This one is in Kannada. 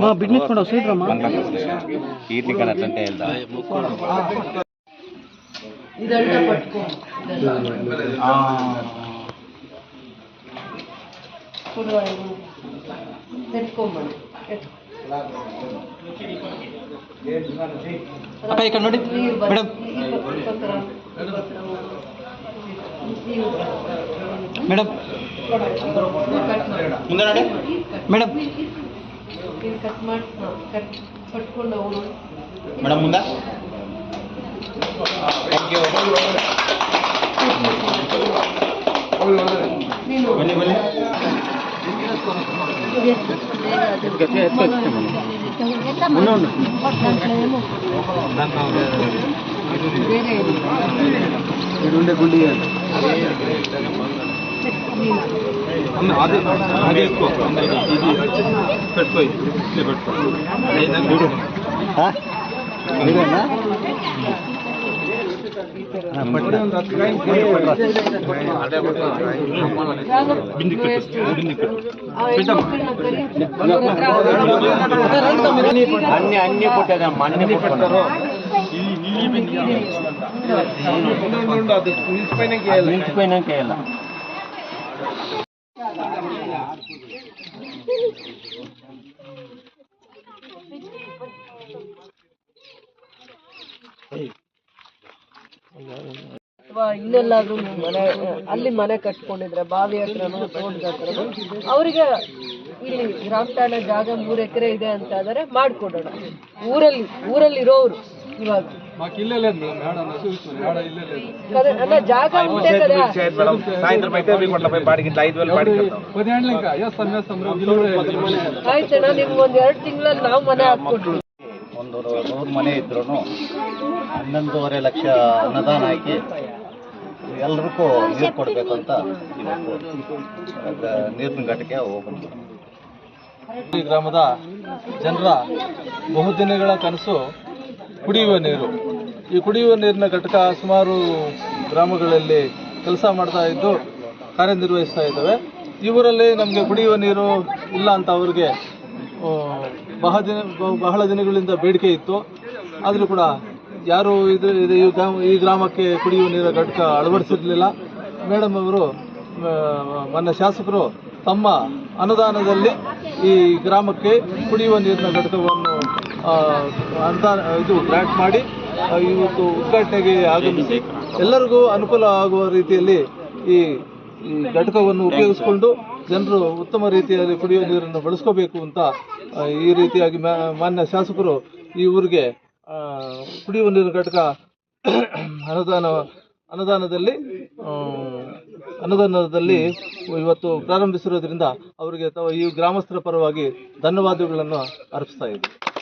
ಹಾಂ ಬಿಡ್ ನಿಂತ್ಕೊಂಡು ಸೈಡ್ರಮ್ಮ ఈటి కనట్లంటే వెళ్దా ಅಕ್ಕ ಈ ಕಡೆ ನೋಡಿ ಮೇಡಮ್ ಮುಂದೆ ಮೇಡಮ್ ಕಟ್ ಮಾಡಿ ಕಟ್ ಕಟ್ಕೊಂಡು ಅವರು ಮೇಡಮ್ ಮುಂದೆ ಬನ್ನಿ ಬನ್ನಿ ಬೇರೆ గుండి అది అది ఎక్కువ. ఇది పెట్టుకో ఇట్లే పెట్టుకో. మీరేనా? అన్ని అన్ని పుట్టదమ్మా అన్ని పుట్టారు నిలిచిపోయినాక వేయాల ಅಥವಾ ಇಲ್ಲೆಲ್ಲಾದ್ರೂ ಮನೆ ಅಲ್ಲಿ ಮನೆ ಕಟ್ಕೊಂಡಿದ್ರೆ ಬಾವಿ ಹತ್ರನೋ ತೋಟದ ಹತ್ರನೋ ಅವರಿಗೆ ಇಲ್ಲಿ ಗ್ರಾಮ ಠಾಣೆ ಜಾಗ ಮೂರು ಎಕರೆ ಇದೆ ಅಂತ ಆದರೆ ಮಾಡಿಕೊಡೋಣ ಊರಲ್ಲಿ ಊರಲ್ಲಿ ಇರೋರು ಇವಾಗ ಕರೆ- ಅಲ್ಲ ಜಾಗ ఉంటే కదా సాయంత్రం అయితే అవి కొట్ల పోయి బాడికి ఇట్లా ఐదు వేలు బాడికి ಆಯ್ತಣ್ಣ ನಿಮ್ಗೆ ಒಂದ್ ಎರಡು ತಿಂಗಳಲ್ಲಿ ನಾವು ಮನೆ ಹಾಕ್ಕೊಡ್ತೀವಿ ಒಂದು ನೂರು ಮನೆ ಇದ್ರು ಹನ್ನೊಂದೂವರೆ ಲಕ್ಷ ಅನುದಾನ ಹಾಕಿ ಎಲ್ರಿಗೂ ನೀರು ಕೊಡಬೇಕು ಅಂತ ಇವತ್ತು ಅದ ನೀರಿನ ಘಟಕ್ಕೆ ಹೋಗ್ಬಂದು ಈ ಗ್ರಾಮದ ಜನರ ಬಹುದಿನಗಳ ಕನಸು ಕುಡಿಯುವ ನೀರು. ಈ ಕುಡಿಯುವ ನೀರಿನ ಘಟಕ ಸುಮಾರು ಗ್ರಾಮಗಳಲ್ಲಿ ಕೆಲಸ ಮಾಡ್ತಾ ಇದ್ದು ಕಾರ್ಯನಿರ್ವಹಿಸ್ತಾ ಇದ್ದಾವೆ. ಇವರಲ್ಲಿ ನಮಗೆ ಕುಡಿಯುವ ನೀರು ಇಲ್ಲ ಅಂತ ಅವ್ರಿಗೆ ಬಹಳ ದಿನ ಬಹಳ ದಿನಗಳಿಂದ ಬೇಡಿಕೆ ಇತ್ತು. ಆದರೂ ಕೂಡ ಯಾರು ಇದು ಇದು ಈ ಗ್ರಾಮ, ಈ ಗ್ರಾಮಕ್ಕೆ ಕುಡಿಯುವ ನೀರಿನ ಘಟಕ ಅಳವಡಿಸಿರಲಿಲ್ಲ. ಮೇಡಮ್ ಅವರು ನನ್ನ ಶಾಸಕರು ತಮ್ಮ ಅನುದಾನದಲ್ಲಿ ಈ ಗ್ರಾಮಕ್ಕೆ ಕುಡಿಯುವ ನೀರಿನ ಘಟಕವನ್ನು ಅನುದಾನ ಇದು ಗ್ರಾಂಟ್ ಮಾಡಿ ಇವತ್ತು ಉದ್ಘಾಟನೆಗೆ ಆಗಮಿಸಿ ಎಲ್ಲರಿಗೂ ಅನುಕೂಲ ಆಗುವ ರೀತಿಯಲ್ಲಿ ಈ ಘಟಕವನ್ನು ಉಪಯೋಗಿಸಿಕೊಂಡು ಜನರು ಉತ್ತಮ ರೀತಿಯಲ್ಲಿ ಕುಡಿಯುವ ನೀರನ್ನು ಬಳಸ್ಕೋಬೇಕು ಅಂತ ಈ ರೀತಿಯಾಗಿ ಮಾನ್ಯ ಶಾಸಕರು ಈ ಊರಿಗೆ ಕುಡಿಯುವ ನೀರಿನ ಘಟಕ ಅನುದಾನ, ಅನುದಾನದಲ್ಲಿ ಅನುದಾನದಲ್ಲಿ ಇವತ್ತು ಪ್ರಾರಂಭಿಸಿರೋದ್ರಿಂದ ಅವರಿಗೆ ಈ ಗ್ರಾಮಸ್ಥರ ಪರವಾಗಿ ಧನ್ಯವಾದಗಳನ್ನು ಅರ್ಪಿಸ್ತಾ ಇದ್ದೀವಿ.